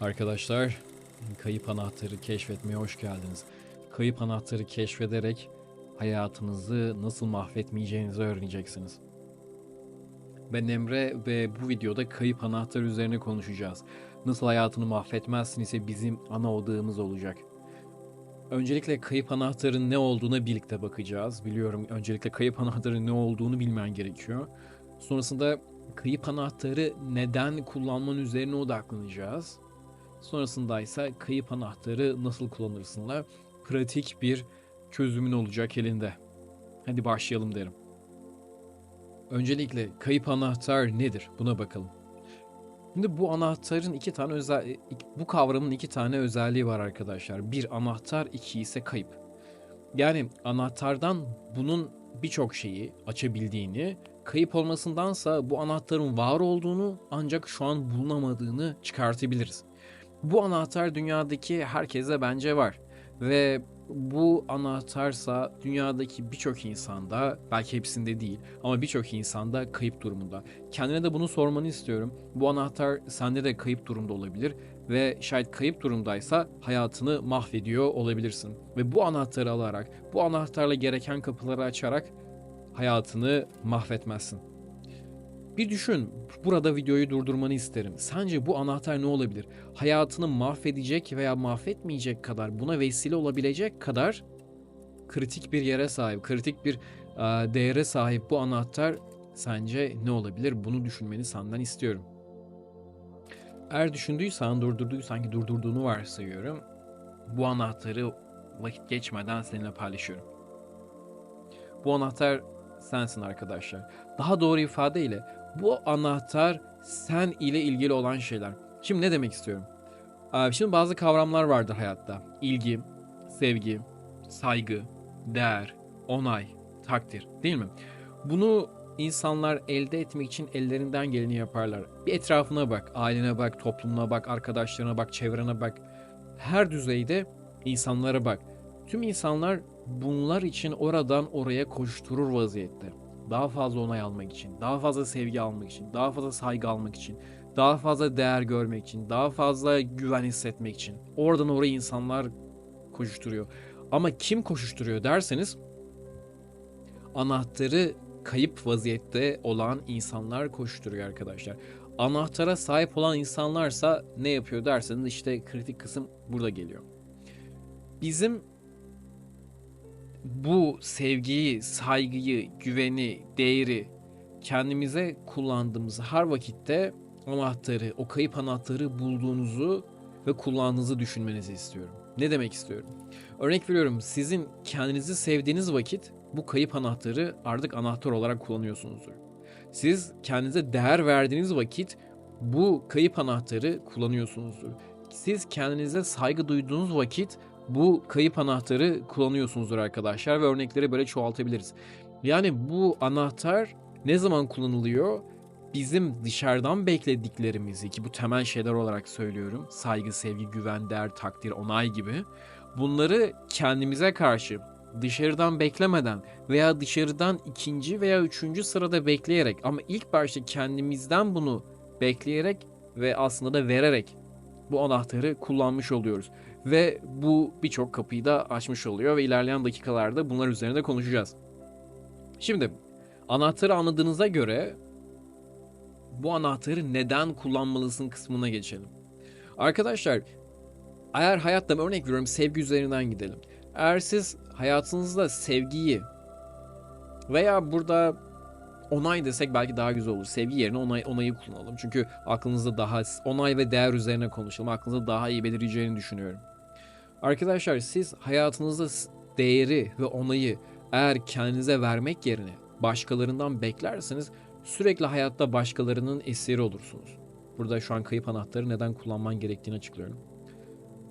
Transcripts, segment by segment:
Arkadaşlar, kayıp anahtarı keşfetmeye hoş geldiniz. Kayıp anahtarı keşfederek hayatınızı nasıl mahvetmeyeceğinizi öğreneceksiniz. Ben Emre ve bu videoda kayıp anahtar üzerine konuşacağız. Nasıl hayatını mahvetmezsin ise bizim ana odağımız olacak. Öncelikle kayıp anahtarın ne olduğuna birlikte bakacağız. Biliyorum öncelikle kayıp anahtarın ne olduğunu bilmen gerekiyor. Sonrasında kayıp anahtarı neden kullanman üzerine odaklanacağız. Sonrasında ise kayıp anahtarı nasıl kullanırsınla pratik bir çözümün olacak elinde. Hadi başlayalım derim. Öncelikle kayıp anahtar nedir? Buna bakalım. Şimdi bu anahtarın iki tane özel bu kavramın iki tane özelliği var arkadaşlar. Bir anahtar, iki ise kayıp. Yani anahtardan bunun birçok şeyi açabildiğini, kayıp olmasındansa bu anahtarın var olduğunu ancak şu an bulunamadığını çıkartabiliriz. Bu anahtar dünyadaki herkese bence var. Ve bu anahtarsa dünyadaki birçok insanda, belki hepsinde değil ama birçok insanda kayıp durumunda. Kendine de bunu sormanı istiyorum. Bu anahtar sende de kayıp durumda olabilir ve şayet kayıp durumdaysa hayatını mahvediyor olabilirsin. Ve bu anahtarı alarak, bu anahtarla gereken kapıları açarak hayatını mahvetmezsin. Bir düşün, burada videoyu durdurmanı isterim. Sence bu anahtar ne olabilir? Hayatını mahvedecek veya mahvetmeyecek kadar, buna vesile olabilecek kadar kritik bir yere sahip, kritik bir e, değere sahip bu anahtar sence ne olabilir? Bunu düşünmeni senden istiyorum. Eğer düşündüysen, durdurduysan ki durdurduğunu varsayıyorum. Bu anahtarı vakit geçmeden seninle paylaşıyorum. Bu anahtar sensin arkadaşlar. Daha doğru ifadeyle bu anahtar sen ile ilgili olan şeyler. Şimdi ne demek istiyorum? Abi şimdi bazı kavramlar vardır hayatta. İlgi, sevgi, saygı, değer, onay, takdir değil mi? Bunu insanlar elde etmek için ellerinden geleni yaparlar. Bir etrafına bak, ailene bak, toplumuna bak, arkadaşlarına bak, çevrene bak. Her düzeyde insanlara bak. Tüm insanlar bunlar için oradan oraya koşturur vaziyette daha fazla onay almak için, daha fazla sevgi almak için, daha fazla saygı almak için, daha fazla değer görmek için, daha fazla güven hissetmek için. Oradan oraya insanlar koşuşturuyor. Ama kim koşuşturuyor derseniz anahtarı kayıp vaziyette olan insanlar koşturuyor arkadaşlar. Anahtara sahip olan insanlarsa ne yapıyor derseniz işte kritik kısım burada geliyor. Bizim bu sevgiyi, saygıyı, güveni, değeri kendimize kullandığımız her vakitte anahtarı, o kayıp anahtarı bulduğunuzu ve kullandığınızı düşünmenizi istiyorum. Ne demek istiyorum? Örnek veriyorum sizin kendinizi sevdiğiniz vakit bu kayıp anahtarı artık anahtar olarak kullanıyorsunuzdur. Siz kendinize değer verdiğiniz vakit bu kayıp anahtarı kullanıyorsunuzdur. Siz kendinize saygı duyduğunuz vakit bu kayıp anahtarı kullanıyorsunuzdur arkadaşlar ve örnekleri böyle çoğaltabiliriz. Yani bu anahtar ne zaman kullanılıyor? Bizim dışarıdan beklediklerimizi ki bu temel şeyler olarak söylüyorum. Saygı, sevgi, güven, değer, takdir, onay gibi. Bunları kendimize karşı dışarıdan beklemeden veya dışarıdan ikinci veya üçüncü sırada bekleyerek ama ilk başta kendimizden bunu bekleyerek ve aslında da vererek bu anahtarı kullanmış oluyoruz. Ve bu birçok kapıyı da açmış oluyor ve ilerleyen dakikalarda bunlar üzerinde konuşacağız. Şimdi anahtarı anladığınıza göre bu anahtarı neden kullanmalısın kısmına geçelim. Arkadaşlar eğer hayatta örnek veriyorum sevgi üzerinden gidelim. Eğer siz hayatınızda sevgiyi veya burada onay desek belki daha güzel olur. Sevgi yerine onay, onayı kullanalım. Çünkü aklınızda daha onay ve değer üzerine konuşalım. Aklınızda daha iyi belirleyeceğini düşünüyorum. Arkadaşlar siz hayatınızda değeri ve onayı eğer kendinize vermek yerine başkalarından beklerseniz sürekli hayatta başkalarının esiri olursunuz. Burada şu an kayıp anahtarı neden kullanman gerektiğini açıklıyorum.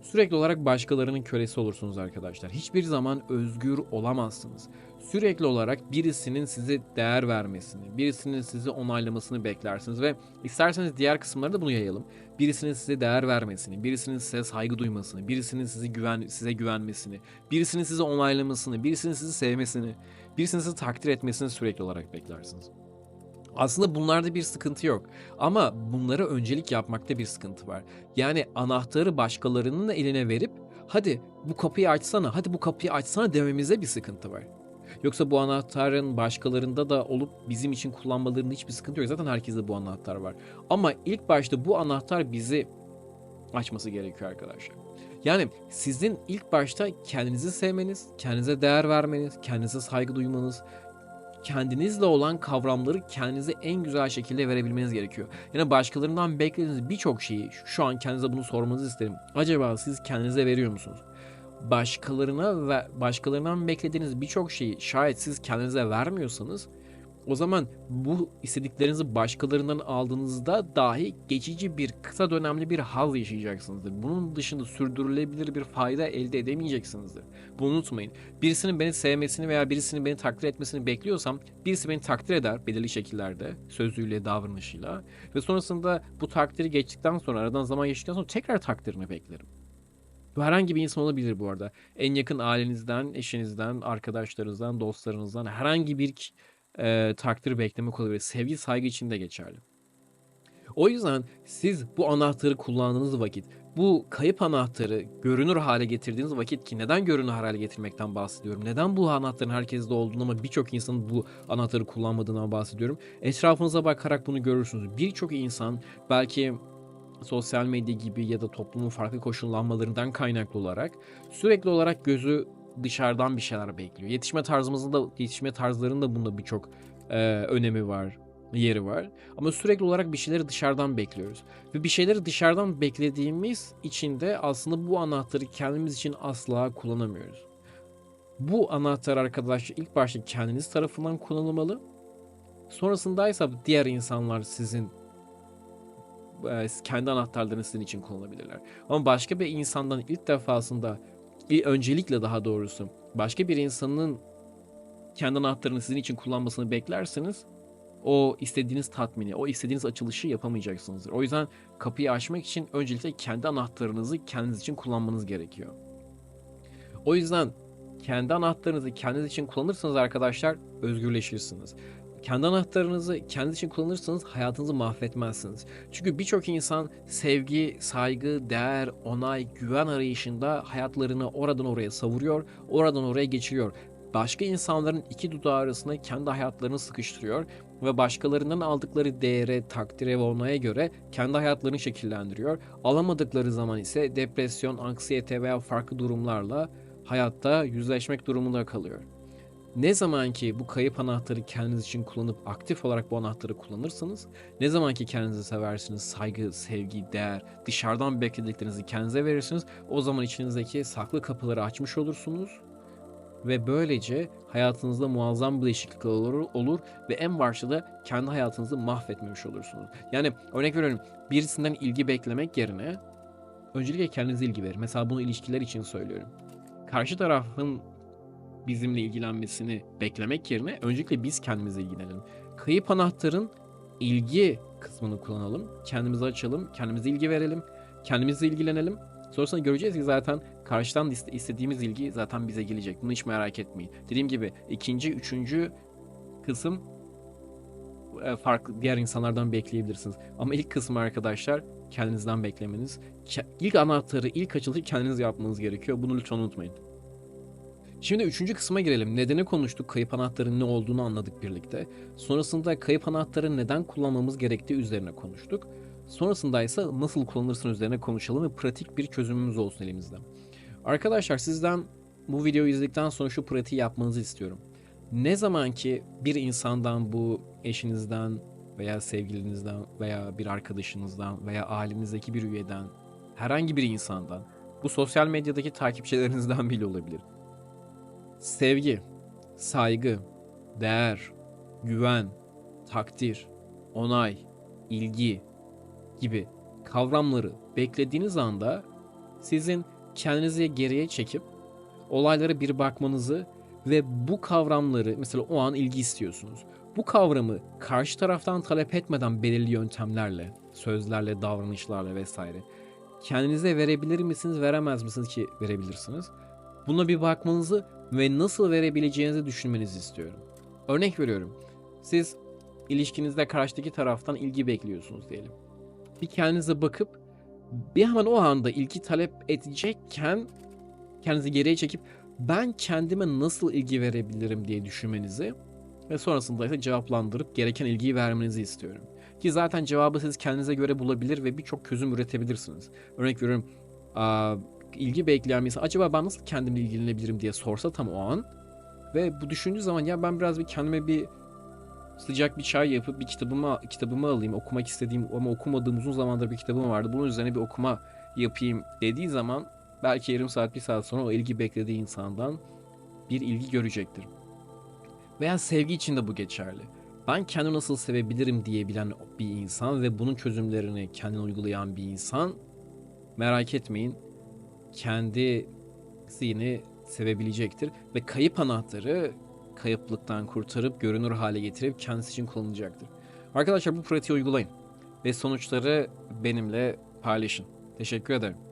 Sürekli olarak başkalarının kölesi olursunuz arkadaşlar. Hiçbir zaman özgür olamazsınız. Sürekli olarak birisinin size değer vermesini, birisinin sizi onaylamasını beklersiniz ve isterseniz diğer kısımları da bunu yayalım. Birisinin size değer vermesini, birisinin size saygı duymasını, birisinin sizi güven size güvenmesini, birisinin sizi onaylamasını, birisinin sizi sevmesini, birisinin sizi takdir etmesini sürekli olarak beklersiniz. Aslında bunlarda bir sıkıntı yok. Ama bunlara öncelik yapmakta bir sıkıntı var. Yani anahtarı başkalarının eline verip hadi bu kapıyı açsana, hadi bu kapıyı açsana dememize bir sıkıntı var. Yoksa bu anahtarın başkalarında da olup bizim için kullanmalarında hiçbir sıkıntı yok. Zaten herkeste bu anahtar var. Ama ilk başta bu anahtar bizi açması gerekiyor arkadaşlar. Yani sizin ilk başta kendinizi sevmeniz, kendinize değer vermeniz, kendinize saygı duymanız, kendinizle olan kavramları kendinize en güzel şekilde verebilmeniz gerekiyor. Yani başkalarından beklediğiniz birçok şeyi şu an kendinize bunu sormanızı isterim. Acaba siz kendinize veriyor musunuz? Başkalarına ve başkalarından beklediğiniz birçok şeyi şayet siz kendinize vermiyorsanız o zaman bu istediklerinizi başkalarından aldığınızda dahi geçici bir kısa dönemli bir haz yaşayacaksınızdır. Bunun dışında sürdürülebilir bir fayda elde edemeyeceksinizdir. Bunu unutmayın. Birisinin beni sevmesini veya birisinin beni takdir etmesini bekliyorsam birisi beni takdir eder belirli şekillerde sözüyle davranışıyla ve sonrasında bu takdiri geçtikten sonra aradan zaman geçtikten sonra tekrar takdirini beklerim. Bu herhangi bir insan olabilir bu arada. En yakın ailenizden, eşinizden, arkadaşlarınızdan, dostlarınızdan herhangi bir e, takdir beklemek olabilir. Sevgi, saygı için de geçerli. O yüzden siz bu anahtarı kullandığınız vakit, bu kayıp anahtarı görünür hale getirdiğiniz vakit ki neden görünür hale getirmekten bahsediyorum? Neden bu anahtarın herkeste olduğunu ama birçok insanın bu anahtarı kullanmadığından bahsediyorum? Etrafınıza bakarak bunu görürsünüz. Birçok insan belki sosyal medya gibi ya da toplumun farklı koşullanmalarından kaynaklı olarak sürekli olarak gözü dışarıdan bir şeyler bekliyor. Yetişme tarzımızın da yetişme tarzlarının da bunda birçok e, önemi var, yeri var. Ama sürekli olarak bir şeyleri dışarıdan bekliyoruz. Ve bir şeyleri dışarıdan beklediğimiz için de aslında bu anahtarı kendimiz için asla kullanamıyoruz. Bu anahtar arkadaşlar ilk başta kendiniz tarafından kullanılmalı. Sonrasında ise diğer insanlar sizin kendi anahtarlarını sizin için kullanabilirler. Ama başka bir insandan ilk defasında bir öncelikle daha doğrusu başka bir insanın kendi anahtarını sizin için kullanmasını beklerseniz o istediğiniz tatmini, o istediğiniz açılışı yapamayacaksınızdır. O yüzden kapıyı açmak için öncelikle kendi anahtarınızı kendiniz için kullanmanız gerekiyor. O yüzden kendi anahtarınızı kendiniz için kullanırsanız arkadaşlar özgürleşirsiniz. Kendi anahtarınızı kendiniz için kullanırsanız hayatınızı mahvetmezsiniz. Çünkü birçok insan sevgi, saygı, değer, onay, güven arayışında hayatlarını oradan oraya savuruyor, oradan oraya geçiriyor. Başka insanların iki dudağı arasında kendi hayatlarını sıkıştırıyor ve başkalarından aldıkları değere, takdire ve onaya göre kendi hayatlarını şekillendiriyor. Alamadıkları zaman ise depresyon, anksiyete veya farklı durumlarla hayatta yüzleşmek durumunda kalıyor. Ne zaman ki bu kayıp anahtarı kendiniz için kullanıp aktif olarak bu anahtarı kullanırsanız, ne zaman ki kendinizi seversiniz, saygı, sevgi, değer, dışarıdan beklediklerinizi kendinize verirsiniz, o zaman içinizdeki saklı kapıları açmış olursunuz ve böylece hayatınızda muazzam bir değişiklik olur, olur ve en başta da kendi hayatınızı mahvetmemiş olursunuz. Yani örnek veriyorum birisinden ilgi beklemek yerine öncelikle kendinize ilgi verin. Mesela bunu ilişkiler için söylüyorum. Karşı tarafın bizimle ilgilenmesini beklemek yerine öncelikle biz kendimize ilgilenelim. Kayıp anahtarın ilgi kısmını kullanalım. Kendimizi açalım, kendimize ilgi verelim, kendimizle ilgilenelim. Sonrasında göreceğiz ki zaten karşıdan istediğimiz ilgi zaten bize gelecek. Bunu hiç merak etmeyin. Dediğim gibi ikinci, üçüncü kısım e, farklı diğer insanlardan bekleyebilirsiniz. Ama ilk kısmı arkadaşlar kendinizden beklemeniz. İlk anahtarı, ilk açılışı kendiniz yapmanız gerekiyor. Bunu lütfen unutmayın. Şimdi üçüncü kısma girelim. Nedeni konuştuk. Kayıp anahtarın ne olduğunu anladık birlikte. Sonrasında kayıp anahtarı neden kullanmamız gerektiği üzerine konuştuk. Sonrasında ise nasıl kullanırsın üzerine konuşalım ve pratik bir çözümümüz olsun elimizde. Arkadaşlar sizden bu videoyu izledikten sonra şu pratiği yapmanızı istiyorum. Ne zaman ki bir insandan bu eşinizden veya sevgilinizden veya bir arkadaşınızdan veya ailenizdeki bir üyeden herhangi bir insandan bu sosyal medyadaki takipçilerinizden bile olabilir sevgi, saygı, değer, güven, takdir, onay, ilgi gibi kavramları beklediğiniz anda sizin kendinizi geriye çekip olaylara bir bakmanızı ve bu kavramları mesela o an ilgi istiyorsunuz. Bu kavramı karşı taraftan talep etmeden belirli yöntemlerle, sözlerle, davranışlarla vesaire kendinize verebilir misiniz, veremez misiniz ki verebilirsiniz. Buna bir bakmanızı ve nasıl verebileceğinizi düşünmenizi istiyorum. Örnek veriyorum. Siz ilişkinizde karşıdaki taraftan ilgi bekliyorsunuz diyelim. Bir kendinize bakıp bir hemen o anda ilgi talep edecekken kendinizi geriye çekip ben kendime nasıl ilgi verebilirim diye düşünmenizi ve sonrasında ise cevaplandırıp gereken ilgiyi vermenizi istiyorum. Ki zaten cevabı siz kendinize göre bulabilir ve birçok çözüm üretebilirsiniz. Örnek veriyorum ilgi bekleyen bir insan acaba ben nasıl kendimle ilgilenebilirim diye sorsa tam o an ve bu düşündüğü zaman ya ben biraz bir kendime bir sıcak bir çay yapıp bir kitabımı kitabımı alayım okumak istediğim ama okumadığım uzun zamandır bir kitabım vardı bunun üzerine bir okuma yapayım dediği zaman belki yarım saat bir saat sonra o ilgi beklediği insandan bir ilgi görecektir. Veya sevgi için de bu geçerli. Ben kendimi nasıl sevebilirim diyebilen bir insan ve bunun çözümlerini kendine uygulayan bir insan merak etmeyin kendisini sevebilecektir ve kayıp anahtarı kayıplıktan kurtarıp görünür hale getirip kendisi için kullanacaktır. Arkadaşlar bu pratiği uygulayın ve sonuçları benimle paylaşın. Teşekkür ederim.